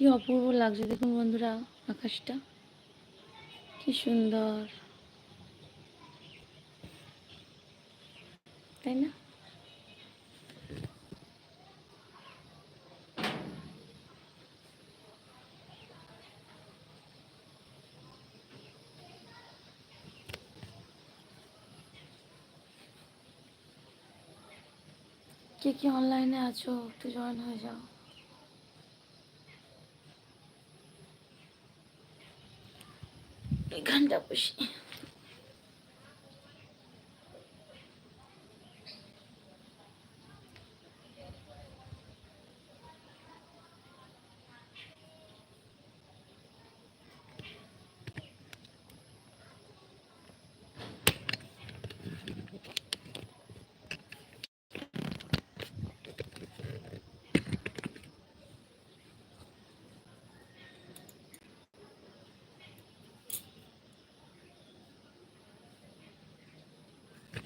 কি অপূর্ব লাগছে দেখুন বন্ধুরা আকাশটা। কি সুন্দর। তাই না? কে কি অনলাইনে আছো? একটু জয়েন হয়ে যাও। এখানটা বসি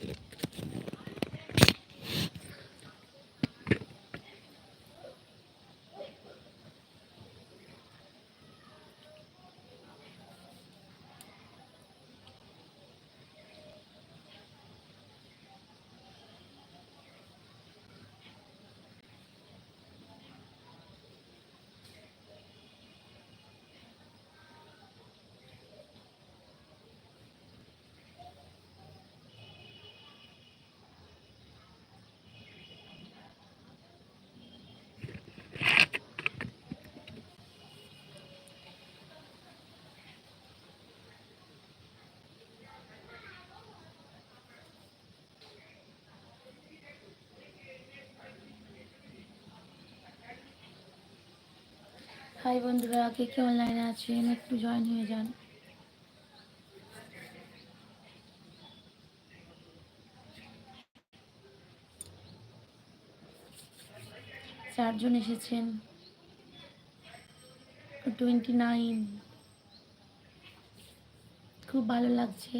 Direkt. হাই বন্ধুরা, কে কে অনলাইনে আছেন? একটু জয়েন হয়ে যান। চারজন এসেছেন। টোয়েন্টি নাইন খুব ভালো লাগছে।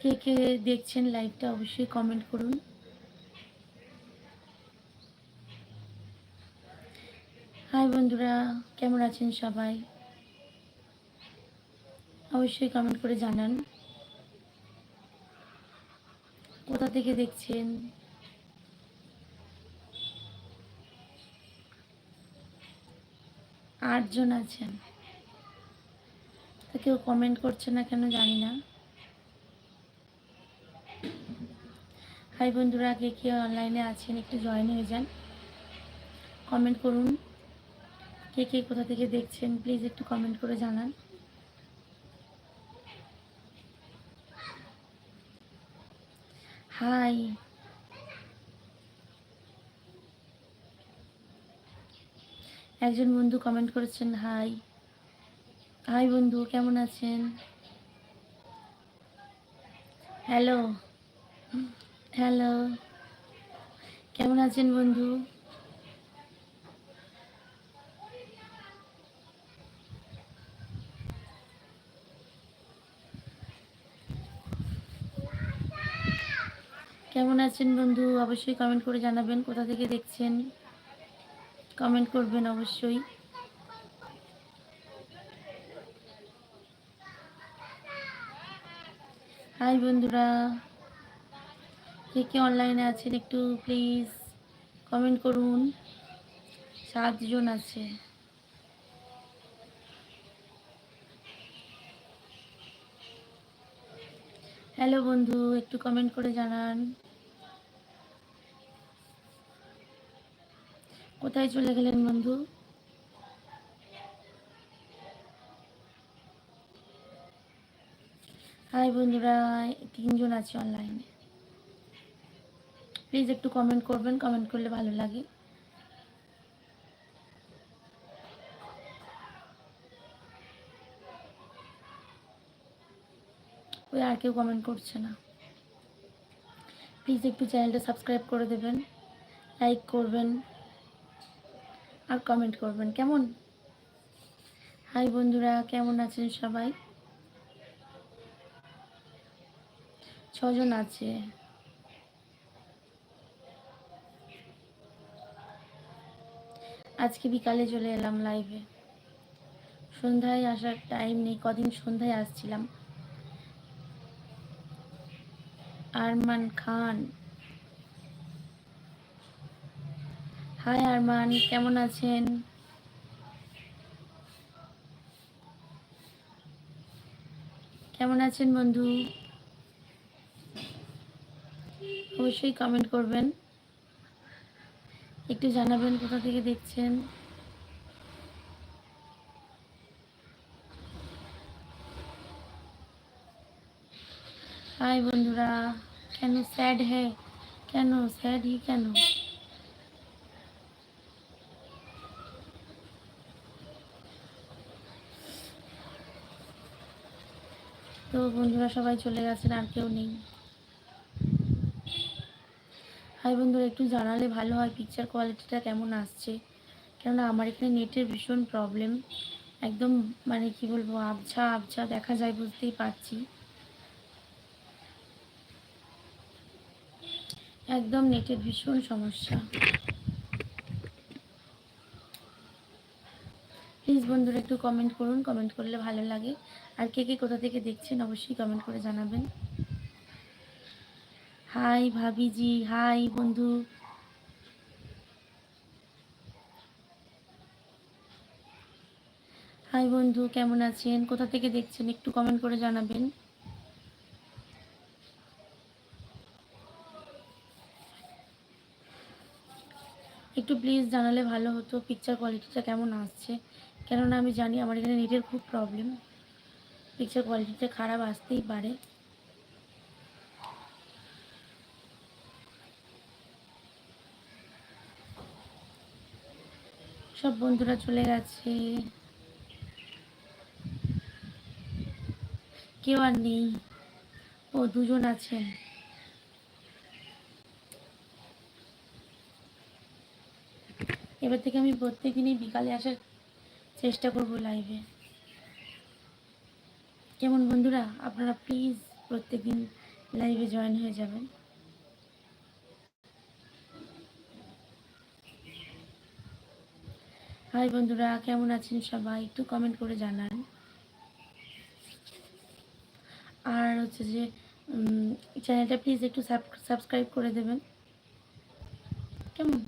কে কে দেখছেন লাইভটা অবশ্যই কমেন্ট করুন। হাই বন্ধুরা, কেমন আছেন সবাই? অবশ্যই কমেন্ট করে জানান। কোথা থেকে দেখছেন? আটজন আছেন। তা কেউ কমেন্ট করছে না কেন জানি না। হাই বন্ধুরা, কে কে অনলাইনে আছেন, একটু জয়েন হয়ে যান। কমেন্ট করুন। কে কে কোথা থেকে দেখছেন প্লিজ একটু কমেন্ট করে জানান। হাই একজন বন্ধু কমেন্ট করেছেন হাই হাই বন্ধু, কেমন আছেন? হ্যালো হ্যালো কেমন আছেন বন্ধু? কেমন আছেন বন্ধু? অবশ্যই কমেন্ট করে জানাবেন, কোথা থেকে দেখছেন? কমেন্ট করবেন অবশ্যই। হাই বন্ধুরা। কে কে অনলাইনে আছেন একটু প্লিজ কমেন্ট করুন। সাতজন আছে। হ্যালো বন্ধু, একটু কমেন্ট করে জানান। কোথায় চলে গেলেন বন্ধু? হাই বন্ধুরা, তিনজন আছে অনলাইনে প্লিজ একটু কমেন্ট করবেন কমেন্ট করলে ভালো লাগে। ওই আর কেউ কমেন্ট করছে না। প্লিজ একটু চ্যানেলটা সাবস্ক্রাইব করে দেবেন লাইক করবেন, আর কমেন্ট করবেন। কেমন? হাই বন্ধুরা, কেমন আছেন সবাই? ছজন আছে। আজকে বিকালে চলে এলাম লাইভে সন্ধ্যায় আসার টাইম নেই, কদিন সন্ধ্যায় আসছিলাম। আরমান খান। হাই আরমান, কেমন আছেন? কেমন আছেন বন্ধু? অবশ্যই কমেন্ট করবেন। একটু জানাবেন কোথা থেকে দেখছেন। হাই বন্ধুরা, কেন স্যাড হ্যাঁ কেন স্যাড হি কেন? তো বন্ধুরা, সবাই চলে গেছেন, আর কেউ নেই। হাই বন্ধুরা, একটু জানালে ভালো হয় পিকচার কোয়ালিটিটা কেমন আসছে? কেননা আমার এখানে নেটের ভীষণ প্রবলেম একদম মানে কি বলব, আবছা আবছা দেখা যায়, বুঝতেই পারছি। একদম নেটের ভীষণ সমস্যা। প্লিজ বন্ধুরা একটু কমেন্ট করুন কমেন্ট করলে ভালো লাগে। আর কে কে কোথা থেকে দেখছেন অবশ্যই কমেন্ট করে জানাবেন। হাই ভাবিজি হাই বন্ধু। হাই বন্ধু, কেমন আছেন? কোথা থেকে দেখছেন একটু কমেন্ট করে জানাবেন। একটু প্লিজ জানালে ভালো হতো পিকচার কোয়ালিটিটা কেমন আসছে? কেননা আমি জানি আমার এখানে নেটের খুব প্রবলেম পিকচার কোয়ালিটিটা খারাপ আসতেই পারে। সব বন্ধুরা চলে গেছে। কেউ আর নেই। ও দুজন আছেন। এবার থেকে আমি প্রত্যেকদিনই বিকালে আসার চেষ্টা করব লাইভে কেমন বন্ধুরা? আপনারা প্লিজ প্রত্যেকদিন লাইভে জয়েন হয়ে যাবেন। হাই বন্ধুরা, কেমন আছেন সবাই? একটু কমেন্ট করে জানান। আর হচ্ছে যে চ্যানেলটা প্লিজ একটু সাবস্ক্রাইব করে দেবেন। কেমন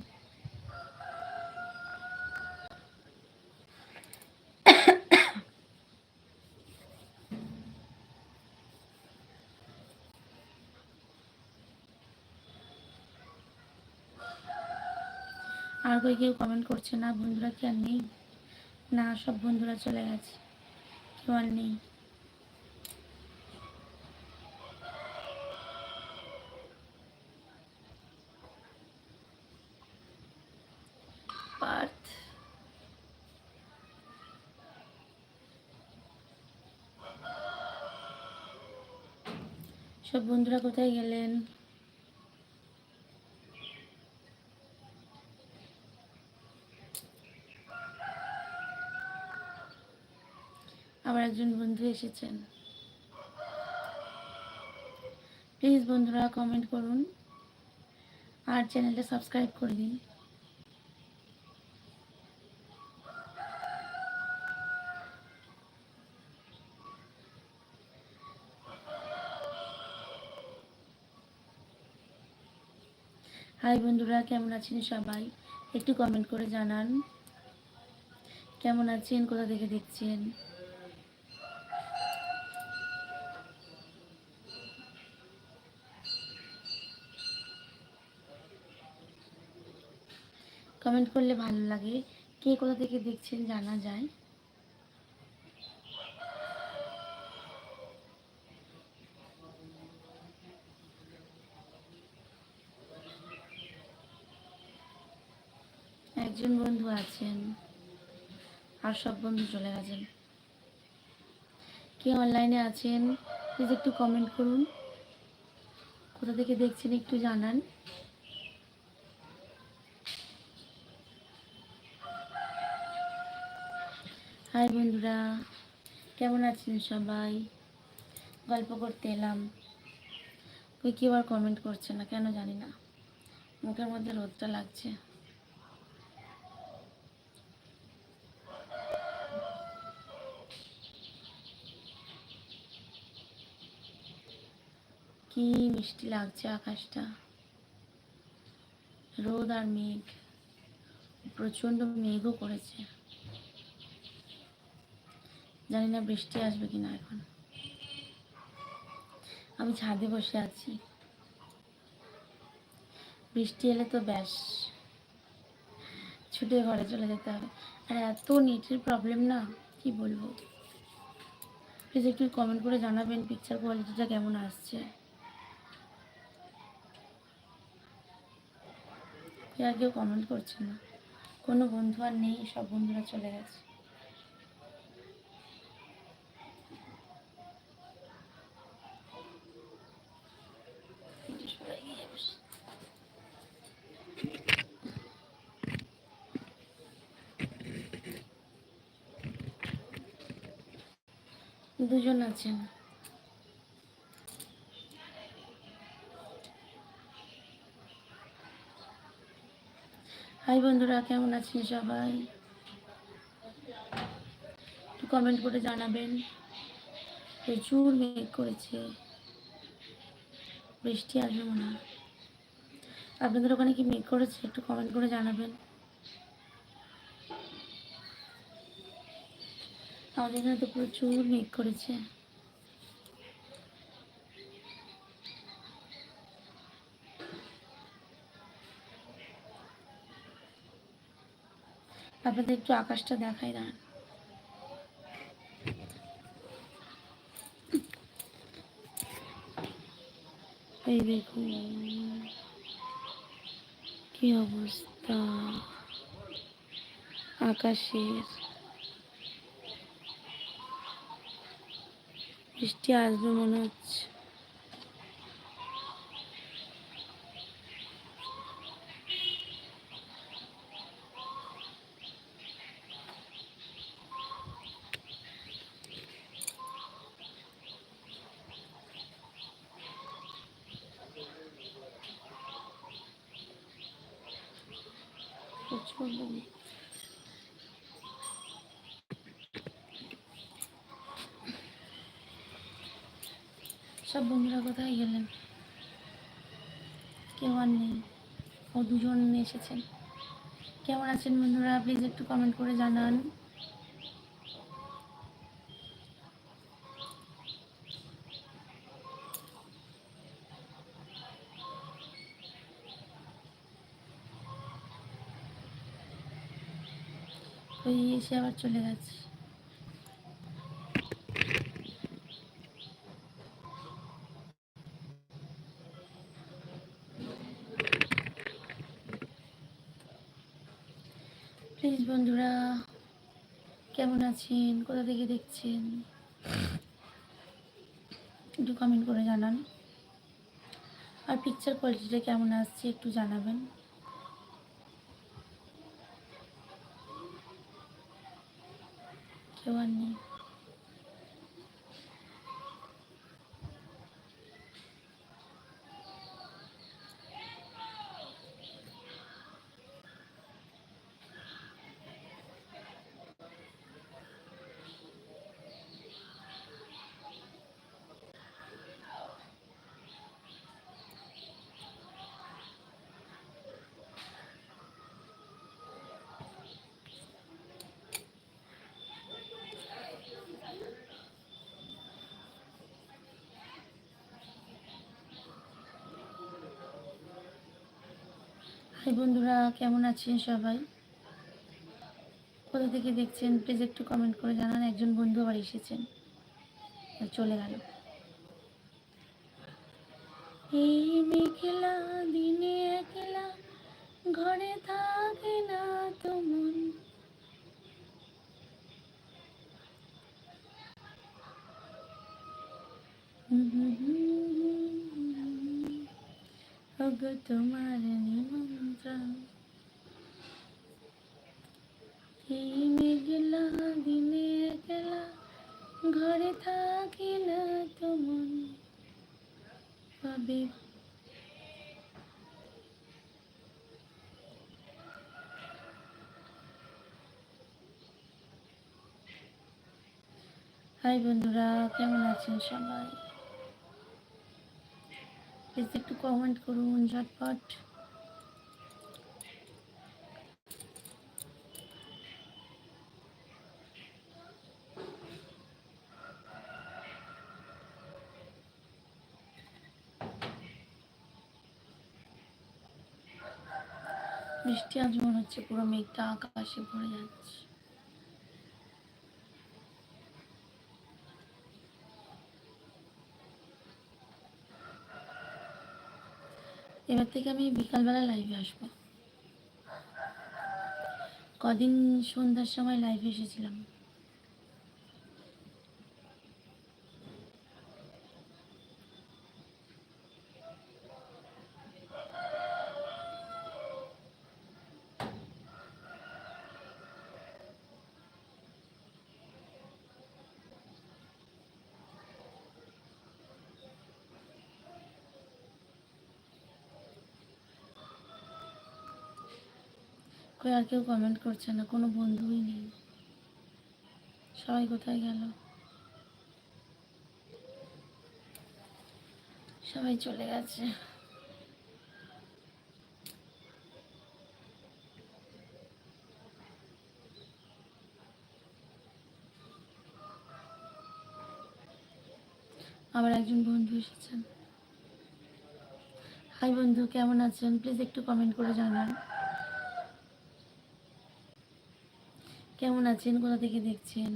আর কই কেউ কমেন্ট করছে না, বন্ধুরা কি আর নেই? না, সব বন্ধুরা চলে গেছে। কেউ আর নেই। পার্থ। সব বন্ধুরা কোথায় গেলেন আবার একজন বন্ধু এসেছেন। প্লিজ বন্ধুরা কমেন্ট করুন। আর চ্যানেলটা সাবস্ক্রাইব করে দিন। হাই বন্ধুরা, কেমন আছেন সবাই? একটু কমেন্ট করে জানান। কেমন আছেন? কোথা থেকে দেখছেন? কমেন্ট করলে ভালো লাগে। কে কোথা থেকে দেখছেন জানা যায়। একজন বন্ধু আছেন, আর সব বন্ধু চলে গেছেন। কে অনলাইনে আছেন প্লিজ একটু কমেন্ট করুন। কোথা থেকে দেখছেন একটু জানান। হাই বন্ধুরা, কেমন আছেন সবাই? গল্প করতে এলাম। কই কেউ আর কমেন্ট করছে না, কেন জানি না। মুখের মধ্যে রোদটা লাগছে। কি মিষ্টি লাগছে আকাশটা। রোদ আর মেঘ, প্রচণ্ড মেঘও করেছে। জানি না বৃষ্টি আসবে কিনা এখন। আমি ছাদে বসে আছি। বৃষ্টি এলে তো ব্যাস। ছুটে ঘরে চলে যেতে হবে। আর এত নেটের প্রবলেম না, কি বলব? প্লিজ একটু কমেন্ট করে জানাবেন পিকচার কোয়ালিটিটা কেমন আসছে। আর কেউ কমেন্ট করছে না। কোনো বন্ধু আর নেই, সব বন্ধুরা চলে গেছে। দুজন আছেন। হাই বন্ধুরা, কেমন আছেন সবাই? একটু কমেন্ট করে জানাবেন। প্রচুর মেঘ করেছে। বৃষ্টি আসবে মনে হয়। আপনাদের ওখানে কি মেঘ করেছে? একটু কমেন্ট করে জানাবেন। আমাদের এখানে তো প্রচুর মেঘ করেছে। আপনাদের একটু আকাশটা দেখাই দাঁড়ান এই দেখুন, কি অবস্থা? আকাশের বৃষ্টি আসবে মনে হচ্ছে প্রচণ্ড মেঘ। সব বন্ধুরা কোথায় গেলেন কেউ আর নেই। ও দুজন এসেছেন। কেমন আছেন বন্ধুরা? প্লিজ একটু কমেন্ট করে জানান। এসে আবার চলে গেছে প্লিজ বন্ধুরা কেমন আছেন? কোথা থেকে দেখছেন? একটু কমেন্ট করে জানান। আর পিকচার কোয়ালিটিটা কেমন আসছে একটু জানাবেন। কেউ আর নেই। হাই বন্ধুরা, কেমন আছেন সবাই? কোথা থেকে দেখছেন প্লিজ একটু কমেন্ট করে জানান, একজন বন্ধু আবার এসেছেন। চলে গেল। এই দিনে একলা ঘরে থাকে না তো তোমার নিমন্ত্রণ। এই দিনে ঘরে থাকি না পাবে হাই বন্ধুরা, কেমন আছেন সবাই? একটু কমেন্ট করুন, ঝটপট। বৃষ্টি আজ মনে হচ্ছে পুরো মেঘটা আকাশে ভরে যাচ্ছে। এবার থেকে আমি বিকালবেলা লাইভে আসব। কদিন সন্ধ্যার সময় লাইভে এসেছিলাম। কই আর কেউ কমেন্ট করছে না, কোনো বন্ধুই নেই। সবাই কোথায় গেল? সবাই চলে গেছে। আবার একজন বন্ধু এসেছেন। হাই বন্ধু, কেমন আছেন? প্লিজ একটু কমেন্ট করে জানান। কেমন আছেন? কোথা থেকে দেখছেন?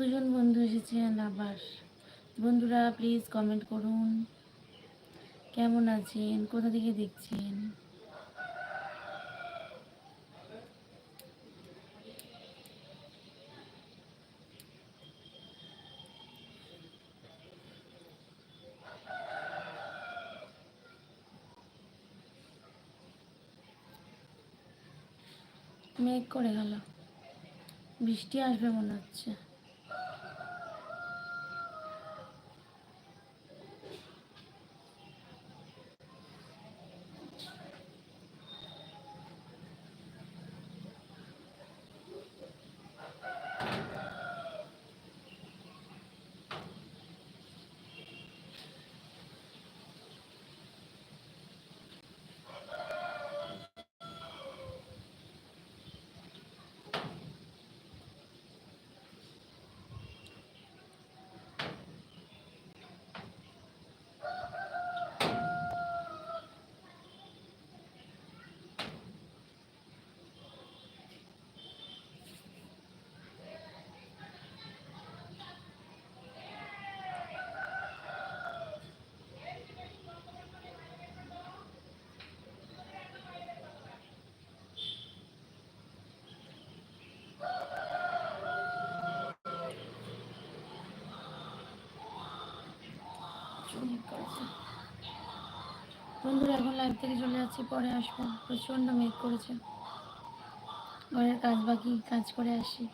দুজন বন্ধু এসেছেন আবার। বন্ধুরা প্লিজ কমেন্ট করুন। কেমন আছেন? কোথা থেকে দেখছেন? মেঘ করে গেল। বৃষ্টি আসবে মনে হচ্ছে অনেক করেছে বন্ধুরা, এখন লাইভ থেকে চলে যাচ্ছি, পরে আসব। প্রচণ্ড মেঘ করেছে। ঘরের কাজ বাকি, কাজ করে আসি।